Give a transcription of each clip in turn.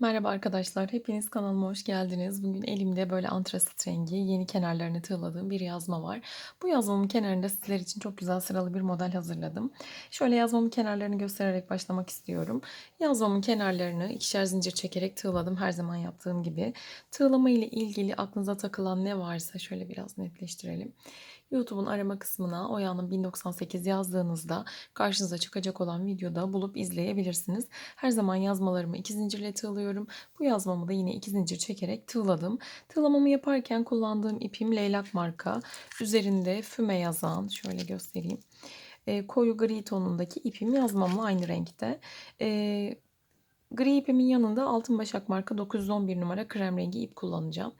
Merhaba arkadaşlar, hepiniz kanalıma hoş geldiniz. Bugün elimde böyle antrasit rengi yeni kenarlarını tığladığım bir yazma var. Bu yazmamın kenarında sizler için çok güzel sıralı bir model hazırladım. Şöyle yazmamın kenarlarını göstererek başlamak istiyorum. Yazmamın kenarlarını ikişer zincir çekerek tığladım her zaman yaptığım gibi. Tığlama ile ilgili aklınıza takılan ne varsa şöyle biraz netleştirelim. YouTube'un arama kısmına Oya'nın 1098 yazdığınızda karşınıza çıkacak olan videoda bulup izleyebilirsiniz. Her zaman yazmalarımı iki zincirle tığlıyorum. Bu yazmamı da yine iki zincir çekerek tığladım. Tığlamamı yaparken kullandığım ipim Leylak marka. Üzerinde füme yazan, şöyle göstereyim. E, koyu gri tonundaki ipim yazmamla aynı renkte. E, Gri ipimin yanında Altın Başak marka 911 numara krem rengi ip kullanacağım.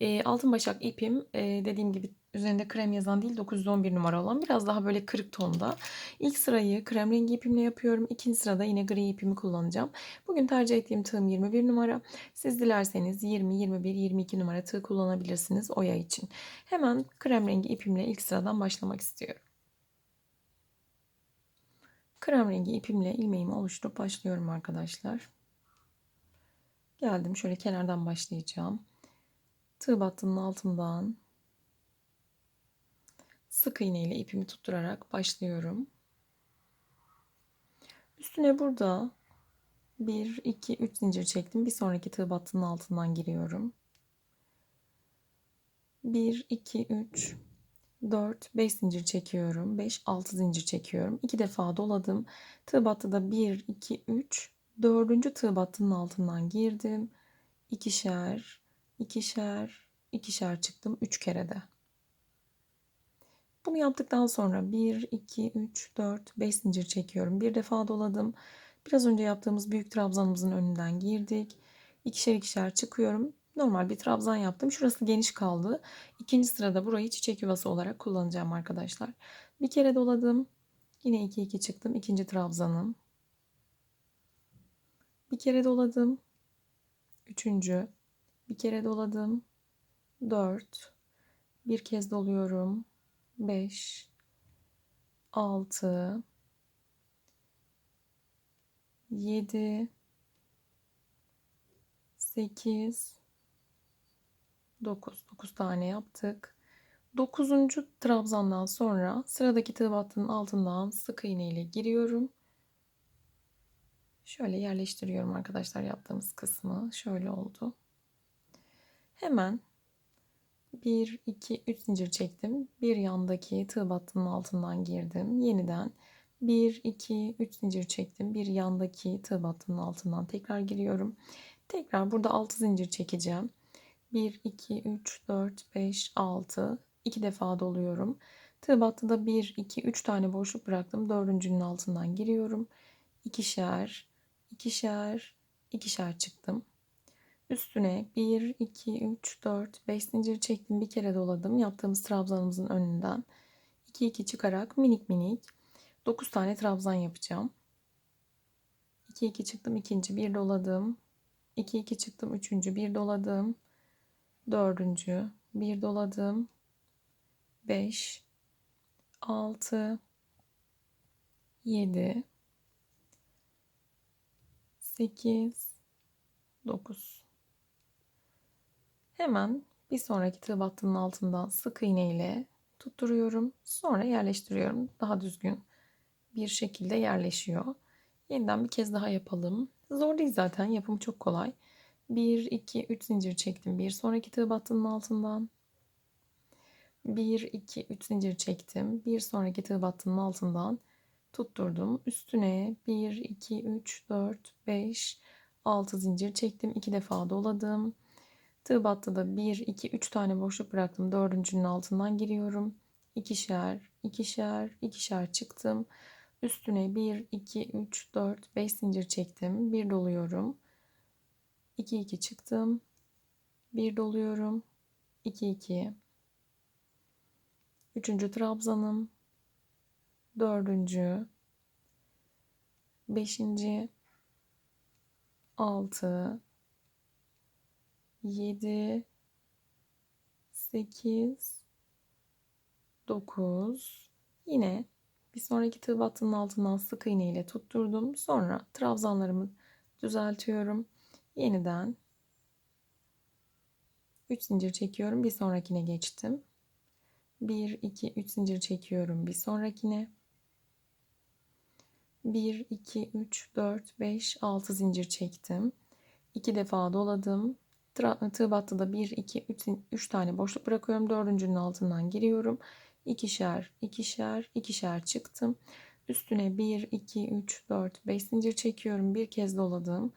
E, Altın Başak ipim e, dediğim gibi üzerinde krem yazan değil 911 numara olan biraz daha böyle kırık tonda. İlk sırayı krem rengi ipimle yapıyorum. İkinci sırada yine gri ipimi kullanacağım. Bugün tercih ettiğim tığım 21 numara. Siz dilerseniz 20, 21, 22 numara tığ kullanabilirsiniz oya için. Hemen krem rengi ipimle ilk sıradan başlamak istiyorum. Krem rengi ipimle ilmeğimi oluşturup başlıyorum arkadaşlar. Geldim şöyle kenardan başlayacağım. Tığ battının altından sık iğne ile ipimi tutturarak başlıyorum. Üstüne burada 1, 2, 3 zincir çektim. Bir sonraki tığ battının altından giriyorum. 1, 2, 3, 4, 5 zincir çekiyorum. 5, 6 zincir çekiyorum. 2 defa doladım. Tığ battıda 1, 2, 3, dördüncü tığ battının altından girdim. İkişer, ikişer, ikişer çıktım. Üç kere de. Bunu yaptıktan sonra 1, 2, 3, 4, 5 zincir çekiyorum. Bir defa doladım. Biraz önce yaptığımız büyük trabzanımızın önünden girdik. İkişer ikişer çıkıyorum. Normal bir trabzan yaptım. Şurası geniş kaldı. İkinci sırada burayı çiçek yuvası olarak kullanacağım arkadaşlar. Bir kere doladım. Yine 2 2 çıktım. İkinci trabzanım. Bir kere doladım. Üçüncü. Bir kere doladım. Dört. Bir kez doluyorum. Beş. Altı. Yedi. Sekiz. Dokuz. Dokuz tane yaptık. Dokuzuncu trabzandan sonra sıradaki tığ battının altından sık iğne ile giriyorum. Şöyle yerleştiriyorum arkadaşlar yaptığımız kısmı. Şöyle oldu. Hemen 1, 2, 3 zincir çektim. Bir yandaki tığ battının altından girdim. Yeniden 1, 2, 3 zincir çektim. Bir yandaki tığ battının altından tekrar giriyorum. Tekrar burada 6 zincir çekeceğim. 1, 2, 3, 4, 5, 6. 2 defa doluyorum. Tığ battıda 1, 2, 3 tane boşluk bıraktım. Dördüncünün altından giriyorum. İkişer, ikişer, ikişer çıktım. Üstüne 1, 2, 3, 4, 5 zincir çektim. Bir kere doladım. Yaptığımız trabzanımızın önünden 2, 2 çıkarak minik minik 9 tane trabzan yapacağım. 2, 2 çıktım. ikinci bir doladım. 2, 2 çıktım. Üçüncü bir doladım. Dördüncü bir doladım. 5, 6, 7, 8, 9. Hemen bir sonraki tığ battının altından sık iğne ile tutturuyorum. Sonra yerleştiriyorum. Daha düzgün bir şekilde yerleşiyor. Yeniden bir kez daha yapalım. Zor değil zaten. Yapımı çok kolay. 1, 2, 3 zincir çektim. Bir sonraki tığ battının altından. 1, 2, 3 zincir çektim. Bir sonraki tığ battının altından tutturdum. Üstüne 1, 2, 3, 4, 5, 6 zincir çektim. 2 defa doladım. Tığ battıda 1, 2, 3 tane boşluk bıraktım. Dördüncünün altından giriyorum. İkişer, ikişer, ikişer çıktım. Üstüne 1, 2, 3, 4, 5 zincir çektim. Bir doluyorum. 2, 2 çıktım. Bir doluyorum. 2, 2. Üçüncü trabzanım. Dördüncü. Beşinci. Altı. 7 8 9 yine bir sonraki tığ battının altından sık iğne ile tutturdum. Sonra trabzanlarımı düzeltiyorum. Yeniden 3 zincir çekiyorum. Bir sonrakine geçtim. 1, 2, 3 zincir çekiyorum. Bir sonrakine. 1, 2, 3, 4, 5, 6 zincir çektim. 2 defa doladım. Tığ battıda 1, 2, 3, 3 tane boşluk bırakıyorum. Dördüncünün altından giriyorum. İkişer, ikişer, ikişer çıktım. Üstüne 1, 2, 3, 4, 5 zincir çekiyorum. Bir kez doladım.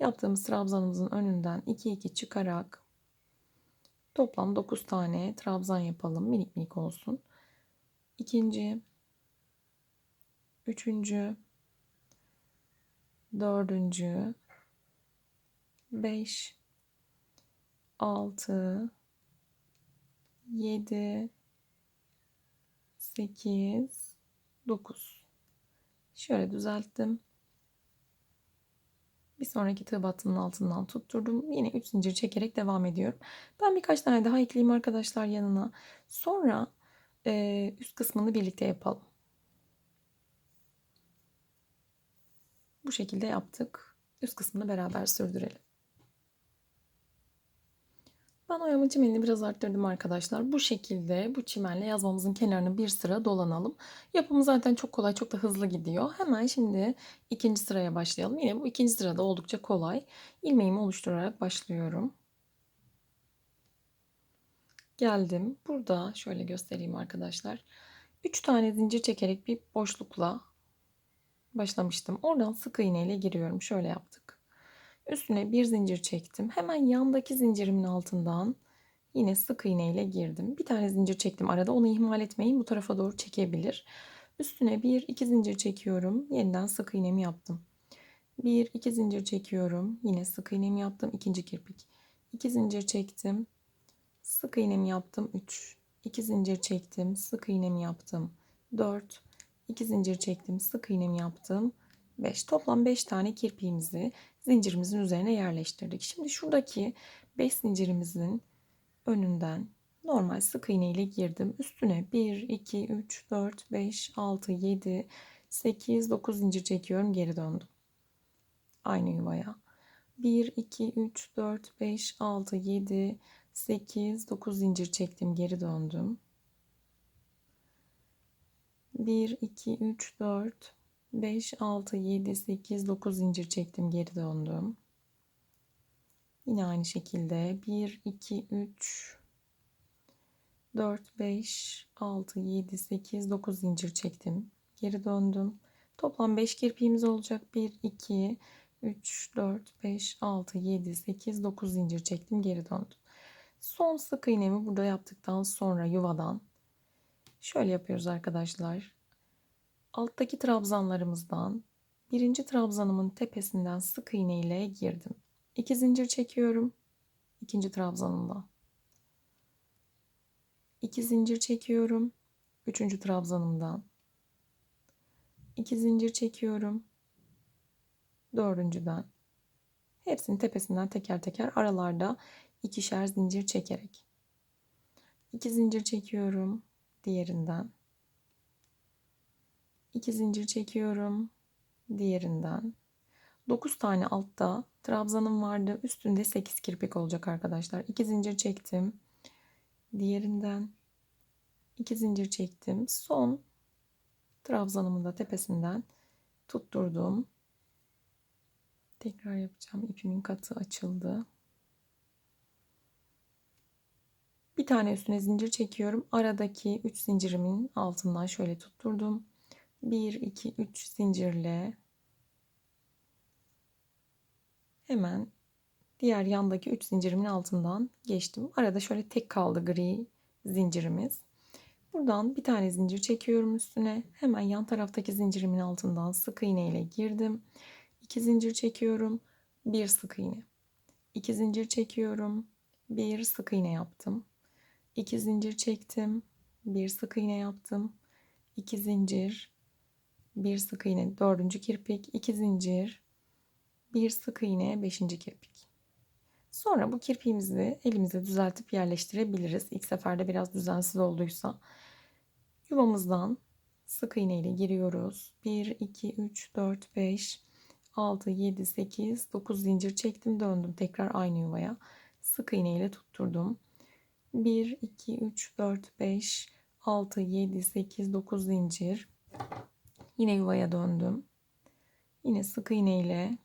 Yaptığımız trabzanımızın önünden 2, 2 çıkarak toplam 9 tane trabzan yapalım. Minik minik olsun. İkinci, üçüncü, dördüncü, beş, altı, yedi, sekiz, dokuz. Şöyle düzelttim. Bir sonraki tığ battının altından tutturdum. Yine 3 zincir çekerek devam ediyorum. Ben birkaç tane daha ekleyeyim arkadaşlar yanına. Sonra e, üst kısmını birlikte yapalım. Bu şekilde yaptık. Üst kısmını beraber sürdürelim. Ben oyamın çimenini biraz arttırdım arkadaşlar. Bu şekilde bu çimenle yazmamızın kenarını bir sıra dolanalım. Yapımı zaten çok kolay, çok da hızlı gidiyor. Hemen şimdi ikinci sıraya başlayalım. Yine bu ikinci sırada oldukça kolay. İlmeğimi oluşturarak başlıyorum. Geldim. Burada şöyle göstereyim arkadaşlar. 3 tane zincir çekerek bir boşlukla başlamıştım. Oradan sık iğne ile giriyorum. Şöyle yaptık. Üstüne bir zincir çektim. Hemen yandaki zincirimin altından yine sık iğne ile girdim. Bir tane zincir çektim arada. Onu ihmal etmeyin. Bu tarafa doğru çekebilir. Üstüne bir iki zincir çekiyorum. Yeniden sık iğnemi yaptım. Bir iki zincir çekiyorum. Yine sık iğnemi yaptım. İkinci kirpik. İki zincir çektim. Sık iğnemi yaptım. Üç. İki zincir çektim. Sık iğnemi yaptım. Dört. İki zincir çektim. Sık iğnemi yaptım. 5. Toplam 5 tane kirpiğimizi zincirimizin üzerine yerleştirdik. Şimdi şuradaki 5 zincirimizin önünden normal sık iğne ile girdim. Üstüne 1, 2, 3, 4, 5, 6, 7, 8, 9 zincir çekiyorum. Geri döndüm. Aynı yuvaya. 1, 2, 3, 4, 5, 6, 7, 8, 9 zincir çektim. Geri döndüm. 1, 2, 3, 4, 5, 6, 7, 8, 9 zincir çektim. Geri döndüm. Yine aynı şekilde 1, 2, 3, 4, 5, 6, 7, 8, 9 zincir çektim. Geri döndüm. Toplam 5 kirpiğimiz olacak. 1, 2, 3, 4, 5, 6, 7, 8, 9 zincir çektim. Geri döndüm. Son sık iğnemi burada yaptıktan sonra yuvadan şöyle yapıyoruz arkadaşlar alttaki trabzanlarımızdan birinci trabzanımın tepesinden sık iğne ile girdim. İki zincir çekiyorum. ikinci trabzanımdan. İki zincir çekiyorum. Üçüncü trabzanımdan. İki zincir çekiyorum. Dördüncüden. Hepsinin tepesinden teker teker aralarda ikişer zincir çekerek. İki zincir çekiyorum diğerinden. 2 zincir çekiyorum. Diğerinden. 9 tane altta trabzanım vardı. Üstünde 8 kirpik olacak arkadaşlar. 2 zincir çektim. Diğerinden 2 zincir çektim. Son trabzanımın da tepesinden tutturdum. Tekrar yapacağım. İpimin katı açıldı. Bir tane üstüne zincir çekiyorum. Aradaki 3 zincirimin altından şöyle tutturdum. 1 2 3 zincirle hemen diğer yandaki 3 zincirimin altından geçtim. Arada şöyle tek kaldı gri zincirimiz. Buradan bir tane zincir çekiyorum üstüne. Hemen yan taraftaki zincirimin altından sık iğne ile girdim. 2 zincir çekiyorum. Bir sık iğne. 2 zincir çekiyorum. Bir sık iğne yaptım. 2 zincir çektim. Bir sık iğne yaptım. 2 zincir bir sık iğne dördüncü kirpik, iki zincir, bir sık iğne beşinci kirpik. Sonra bu kirpiğimizi elimize düzeltip yerleştirebiliriz. İlk seferde biraz düzensiz olduysa. Yuvamızdan sık iğne ile giriyoruz. 1, 2, 3, 4, 5, 6, 7, 8, 9 zincir çektim döndüm tekrar aynı yuvaya. Sık iğne ile tutturdum. 1, 2, 3, 4, 5, 6, 7, 8, 9 zincir. Yine yuvaya döndüm. Yine sık iğne ile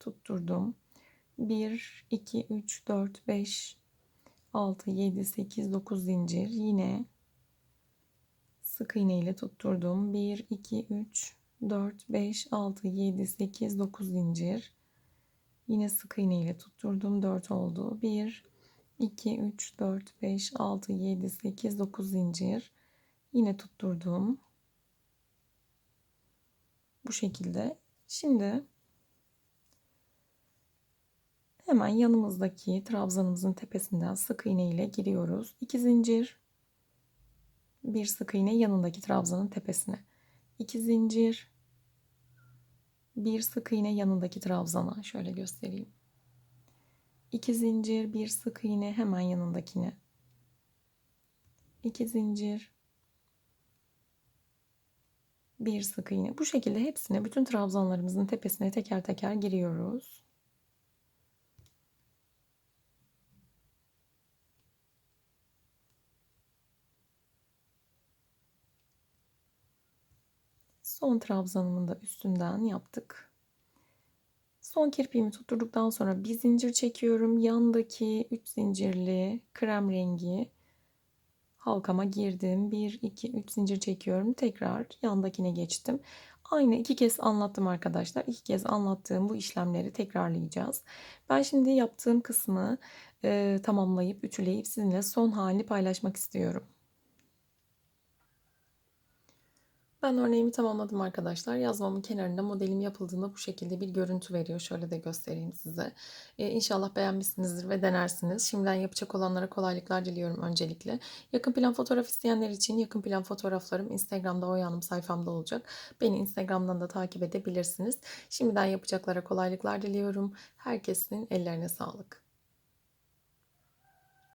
tutturdum. 1, 2, 3, 4, 5, 6, 7, 8, 9 zincir. Yine sık iğne ile tutturdum. 1, 2, 3, 4, 5, 6, 7, 8, 9 zincir. Yine sık iğne ile tutturdum. 4 oldu. 1, 2, 3, 4, 5, 6, 7, 8, 9 zincir. Yine tutturdum. Bu şekilde. Şimdi hemen yanımızdaki trabzanımızın tepesinden sık iğne ile giriyoruz. 2 zincir. Bir sık iğne yanındaki trabzanın tepesine. 2 zincir. Bir sık iğne yanındaki trabzana. Şöyle göstereyim. 2 zincir, bir sık iğne hemen yanındakine. 2 zincir. Bir sık iğne. Bu şekilde hepsine bütün trabzanlarımızın tepesine teker teker giriyoruz. Son trabzanımın da üstünden yaptık. Son kirpiğimi tutturduktan sonra bir zincir çekiyorum. Yandaki 3 zincirli krem rengi halkama girdim. 1, 2, 3 zincir çekiyorum. Tekrar yandakine geçtim. Aynı iki kez anlattım arkadaşlar. İki kez anlattığım bu işlemleri tekrarlayacağız. Ben şimdi yaptığım kısmı e, tamamlayıp ütüleyip sizinle son halini paylaşmak istiyorum. Ben örneğimi tamamladım arkadaşlar. Yazmamın kenarında modelim yapıldığında bu şekilde bir görüntü veriyor. Şöyle de göstereyim size. Ee, inşallah beğenmişsinizdir ve denersiniz. Şimdiden yapacak olanlara kolaylıklar diliyorum öncelikle. Yakın plan fotoğraf isteyenler için yakın plan fotoğraflarım Instagram'da Oyanım sayfamda olacak. Beni Instagram'dan da takip edebilirsiniz. Şimdiden yapacaklara kolaylıklar diliyorum. Herkesin ellerine sağlık.